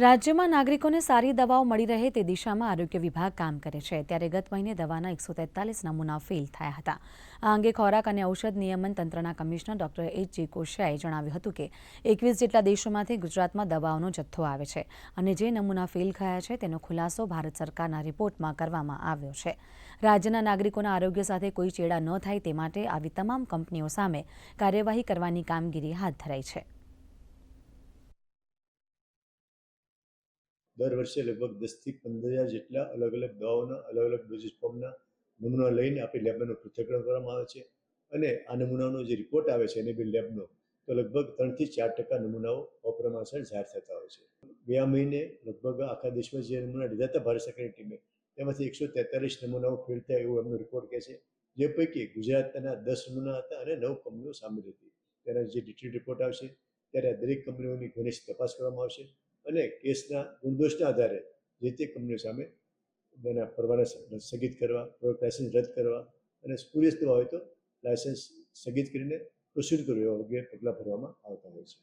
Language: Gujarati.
રાજ્યમાં નાગરિકોને સારી દવાઓ મળી રહે તે દિશામાં આરોગ્ય વિભાગ કામ કરે છે. ત્યારે ગત મહિને દવાના એકસો તેતાલીસ નમૂના ફેલ થયા હતા. આ અંગે ખોરાક અને ઔષધ નિયમન તંત્રના કમિશનર ડોક્ટર એચ જે કોશિયાએ જણાવ્યું હતું કે, એકવીસ જેટલા દેશોમાંથી ગુજરાતમાં દવાઓનો જથ્થો આવે છે અને જે નમૂના ફેલ થયા છે તેનો ખુલાસો ભારત સરકારના રિપોર્ટમાં કરવામાં આવ્યો છે. રાજ્યના નાગરિકોના આરોગ્ય સાથે કોઈ ચેડા ન થાય તે માટે આવી તમામ કંપનીઓ સામે કાર્યવાહી કરવાની કામગીરી હાથ ધરાઈ છે. દર વર્ષે લગભગ દસથી પંદર હજાર જેટલા અલગ અલગ દવાઓના, અલગ અલગ ડોઝિસ ફોર્મના નમૂના લઈને આપણી લેબનું પૃથ્થકરણ કરવામાં આવે છે. અને આ નમૂનાનો જે રિપોર્ટ આવે છે એની બી લેબનો તો લગભગ ત્રણથી ચાર ટકા નમૂનાઓ અપ્રમાણસર જાહેર થતા હોય છે. ગયા મહિને લગભગ આખા દેશમાં જે નમૂના લીધા હતા, ભારત સરકારની ટીમે, તેમાંથી એકસો તેતાલીસ નમૂનાઓ ફેલ થયા એવું એમનો રિપોર્ટ કહે છે. જે પૈકી ગુજરાતના દસ નમૂના હતા અને નવ કંપનીઓ સામેલ હતી. તેના જે ડિટેલ રિપોર્ટ આવશે, ત્યારે દરેક કંપનીઓની ઘનિષ્ઠ તપાસ કરવામાં આવશે. અને કેસના ગુણદોષના આધારે જે તે કંપનીઓ સામે તેના પરવાના સ્થગિત કરવા, પ્રોડક્ટ લાયસન્સ રદ કરવા અને સ્પુરિયસ હોય તો લાયસન્સ સ્થગિત કરીને પ્રોસીડ કરવું એવા વગેરે પગલાં ભરવામાં આવતા હોય છે.